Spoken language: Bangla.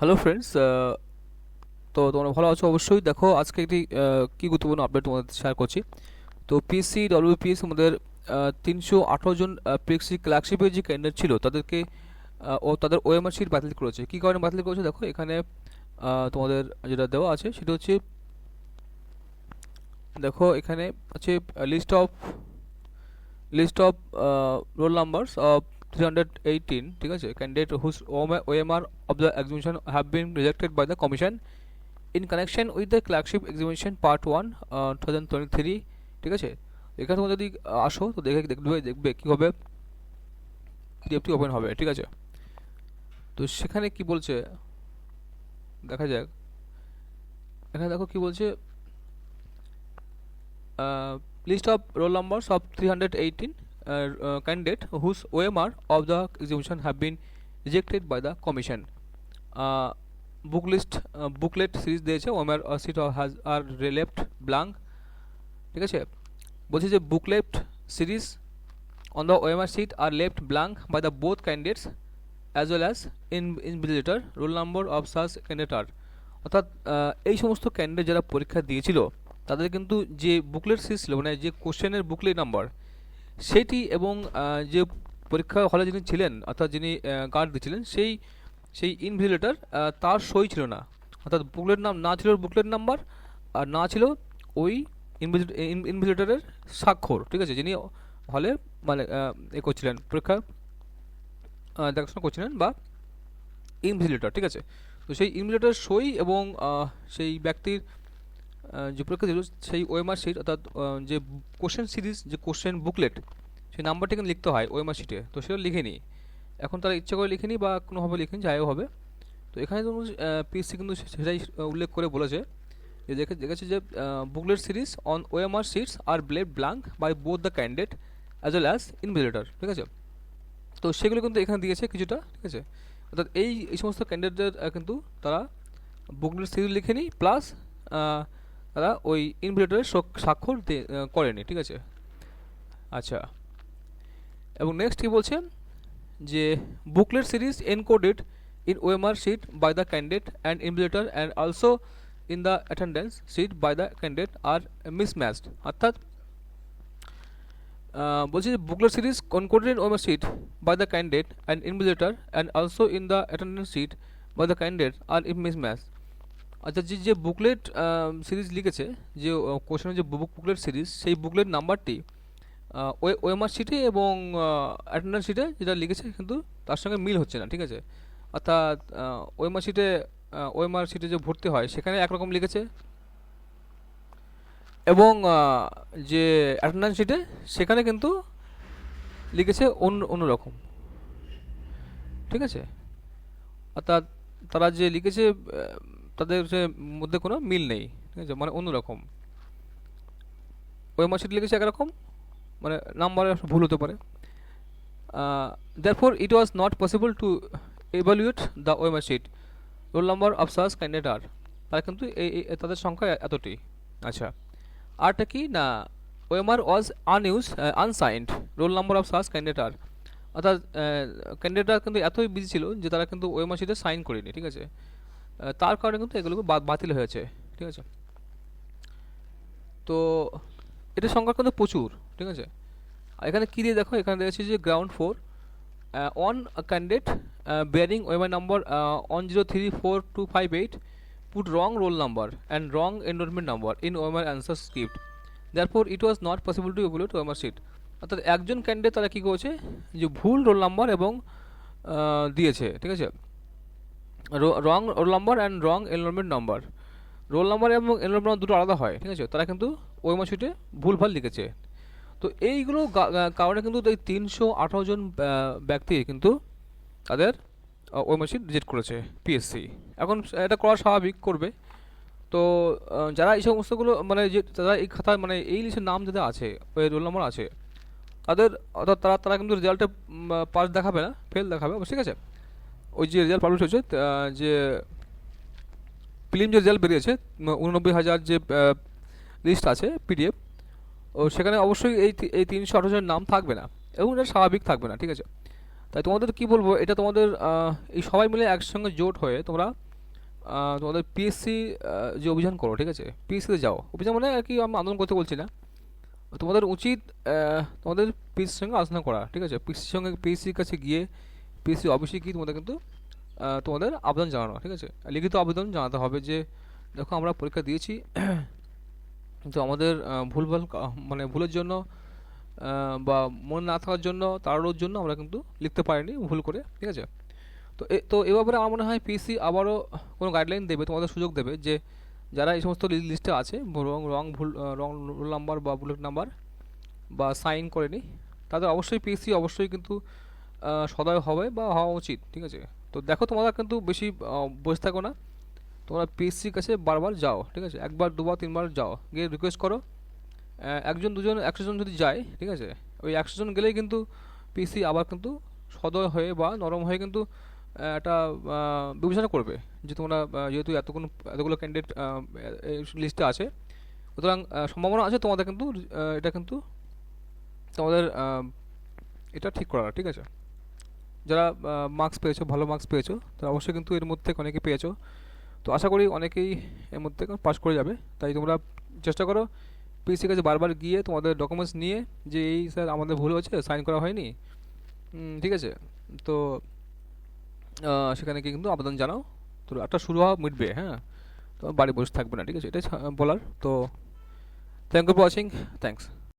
হ্যালো ফ্রেন্ডস তো তোমরা ভালো আছো অবশ্যই। দেখো, আজকে একটি কি গুরুত্বপূর্ণ আপডেট তোমাদের শেয়ার করছি। তো পিসি ডব্লিউপিএস আমাদের তিনশো আঠারো জন পিএসসি ক্লার্কশিপের যে ক্যান্ডিডেট ছিল, তাদেরকে ও তাদের ওএমআর শিট বাতিল করেছে। কী কারণে বাতিল করেছে? দেখো, এখানে তোমাদের যেটা দেওয়া আছে, সেটা হচ্ছে, দেখো, এখানে আছে list of list of roll numbers of three hundred ঠিক আছে? Candidate whose OMR of the exhibition have been rejected by the commission in connection with the clerkship exhibition part one two thousand twenty three ঠিক আছে? এখানে তোমরা যদি আসো, তো দেখে দেখবে দেখবে কীভাবে পিডিএফটি ওপেন হবে, ঠিক আছে? তো সেখানে কি বলছে? দেখা যাক। এখানে দেখো কি বলছে? List of roll numbers of three hundred eighteen candidate whose OMR of the exhibition have been rejected by the commission book list booklet series দিয়েছে OMR sheet has are left blank ঠিক আছে? বলছে যে booklet series on the OMR sheet are left blank by the both candidates as well as in invigilator roll number of such candidate are অর্থাৎ এই সমস্ত ক্যান্ডিডেট যারা পরীক্ষা দিয়েছিল, তাদের কিন্তু যে বুকলেট সিরিজ ছিল মানে যে কোশ্চেনের বুকলেট নাম্বার সেটি এবং যে পরীক্ষা হলে যিনি ছিলেন, অর্থাৎ যিনি গার্ড দিচ্ছিলেন সেই সেই ইনভিজিলেটার তার সই ছিল না। অর্থাৎ বুকলেট নাম, না ছিল বুকলেট নাম্বার আর না ছিল ওই ইনভিজিলেটারের স্বাক্ষর, ঠিক আছে? যিনি হলে মানে এ করছিলেন পরীক্ষা দেখাশোনা করছিলেন বা ইনভিজিলেটর ঠিক আছে? তো সেই ইনভিজিলেটর সই এবং সেই ব্যক্তির যে পরীক্ষা দিল সেই ওএমআর শিট অর্থাৎ যে কোশ্চেন সিরিজ যে কোশ্চেন বুকলেট সেই নাম্বারটা কিন্তু লিখতে হয় ওএমআর শিটে। তো সেটা লিখেনি। এখন তারা ইচ্ছা করে লিখেনি বা কোনোভাবে লিখেনি যাইও হবে। তো এখানে তো পিএসসি কিন্তু সেটাই উল্লেখ করে বলেছে। যে দেখে দেখেছে যে booklet series on OMR sheets are blade blank by both the candidate as well as invigilator ঠিক আছে? তো সেগুলো কিন্তু এখানে দিয়েছে কিছুটা, ঠিক আছে? অর্থাৎ এই এই সমস্ত ক্যান্ডিডেটদের কিন্তু তারা বুকলেট সিরিজ লিখেনি প্লাস তারা ওই ইনভিজিলেটরের স্বাক্ষর করেনি, ঠিক আছে? আচ্ছা। এবং নেক্সট কী বলছে? যে booklet series encoded in OMR sheet by the candidate and invigilator and also in the attendance sheet by the candidate are mismatched অর্থাৎ বলছি যে booklet series encoded in OMR sheet by the candidate and invigilator and also in the attendance sheet by the candidate are if mismatch আচ্ছা যে যে বুকলেট সিরিজ লিখেছে, যে কোশ্চেনের যে বুক বুকলেট সিরিজ সেই বুকলেট নাম্বারটি ওই ওএমআর শিটে এবং অ্যাটেন্ডেন্স শিটে যেটা লিখেছে কিন্তু তার সঙ্গে মিল হচ্ছে না, ঠিক আছে? অর্থাৎ ওএমআর শিটে ওএমআর শিটে যে ভর্তি হয়, সেখানে একরকম লিখেছে। এবং যে অ্যাটেন্ডেন্স শিটে সেখানে কিন্তু লিখেছে অন্য অন্যরকম ঠিক আছে? অর্থাৎ তারা যে লিখেছে তাদের যে মধ্যে কোনো মিল নেই, ঠিক আছে? মানে অন্যরকম। ওএমআর শিট লিখেছে একরকম মানে নাম্বারে ভুল হতে পারে। therefore, it was not possible to evaluate the OMR sheet roll number of search candidate আর তারা কিন্তু এই তাদের সংখ্যা এতটি। আচ্ছা আরটা কি? না, OMR was unused unsigned roll number of search candidate are অর্থাৎ ক্যান্ডিডেটরা কিন্তু এতই বিজি ছিল যে তারা কিন্তু ওএমআর শিটে সাইন করেনি, ঠিক আছে? তার কারণে কিন্তু এগুলো বাতিল হয়েছে, ঠিক আছে? তো এটার সংখ্যা কিন্তু প্রচুর, ঠিক আছে? এখানে কী দিয়ে দেখো? এখানে দেখেছি যে found for one candidate bearing OMR number one zero three four two five eight put wrong roll number and wrong enrollment number in OMR answer script therefore it was not possible to evaluate OMR sheet অর্থাৎ একজন ক্যান্ডিডেট তারা কী করেছে? যে ভুল রোল নাম্বার এবং দিয়েছে, ঠিক আছে? Wrong roll number and wrong enrollment number. Roll number এবং এনরোলমেন্ট নম্বর দুটো আলাদা হয়, ঠিক আছে? তারা কিন্তু ওয়েমার শিটে ভুলভাল লিখেছে। তো এইগুলো কারণে কিন্তু এই তিনশো আঠারো জন ব্যক্তি কিন্তু তাদের ওই মেশিন রিজেক্ট করেছে পিএসসি এখন এটা করা স্বাভাবিক, করবে। তো যারা এই সমস্তগুলো মানে যে, যারা এই খাতায় মানে এই লিস্টের নাম যাদের আছে, ওই রোল নম্বর আছে, তাদের, অর্থাৎ তারা তারা কিন্তু রেজাল্টে পাস দেখাবে না ফেল দেখাবে ঠিক আছে? ওই যে রেজাল্ট পাবলিশ হয়েছে যে ফিল্ম যে রেজাল্ট বেরিয়েছে উননব্বই হাজার যে লিস্ট আছে পিডিএফ ও সেখানে অবশ্যই এই এই তিনশো আঠারো জনের নাম থাকবে না এবং এটা স্বাভাবিক থাকবে না, ঠিক আছে? তাই তোমাদের কি বলব, এটা তোমাদের এই সবাই মিলে একসঙ্গে জোট হয়ে তোমরা তোমাদের পিএসসি যে অভিযান করো, ঠিক আছে? পিএসসিতে যাও। অভিযান মানে আর কি আমি আন্দোলন করতে বলছি না। তোমাদের উচিত তোমাদের পিএসসির সঙ্গে আলোচনা করা, ঠিক আছে? পিএসসির সঙ্গে পিএসসির কাছে গিয়ে পিএসসি অফিসে গিয়ে তোমাদের কিন্তু তোমাদের আবেদন জানানো, ঠিক আছে? লিখিত আবেদন জানাতে হবে যে, দেখো আমরা পরীক্ষা দিয়েছি, তো আমাদের ভুলভাল মানে ভুলের জন্য বা মনে না থাকার জন্য তাড়ানোর জন্য আমরা কিন্তু লিখতে পারিনি, ভুল করে, ঠিক আছে? তো তো এ ব্যাপারে আমার মনে হয় পিসি আবারও কোনো গাইডলাইন দেবে, তোমাদের সুযোগ দেবে যে, যারা এই সমস্ত লিস্টে আছে, রং রং ভুল রং, রোল নাম্বার বা বুলেট নাম্বার বা সাইন করেনি, তাদের অবশ্যই পিএসসি অবশ্যই কিন্তু সদয় হবে বা হওয়া উচিত, ঠিক আছে? তো দেখো তোমরা কিন্তু বেশি বসে থাকো না। তোমরা পিএসসির কাছে বারবার যাও, ঠিক আছে? একবার, দুবার, তিনবার যাও। গিয়ে রিকোয়েস্ট করো। একজন, দুজন, একশো জন যদি যায়, ঠিক আছে? ওই একশো জন গেলেই কিন্তু পিসি আবার কিন্তু সদয় হয়ে বা নরম হয়ে কিন্তু একটা বিবেচনা করবে যে তোমরা যেহেতু এতগুলো এতগুলো ক্যান্ডিডেট লিস্টে আছে। সুতরাং সম্ভাবনা আছে তোমাদের কিন্তু এটা কিন্তু তোমাদের এটা ঠিক করার, ঠিক আছে? যারা মার্কস পেয়েছ, ভালো মার্কস পেয়েছ, তারা অবশ্যই কিন্তু এর মধ্যে অনেকে পেয়েছ। তো আশা করি অনেকেই এর মধ্যে পাস করে যাবে। তাই তোমরা চেষ্টা করো পিসি কাছে বারবার গিয়ে তোমাদের ডকুমেন্টস নিয়ে যে এই স্যার আমাদের ভুল হয়েছে সাইন করা হয়নি। ঠিক আছে? তো সেখানে গিয়ে কিন্তু আবেদন জানাও। তো একটা শুরু হওয়া মিটবে হ্যাঁ? তো বাড়ি বসে থাকবে না, ঠিক আছে? এটাই বলার। তো thank you for watching thanks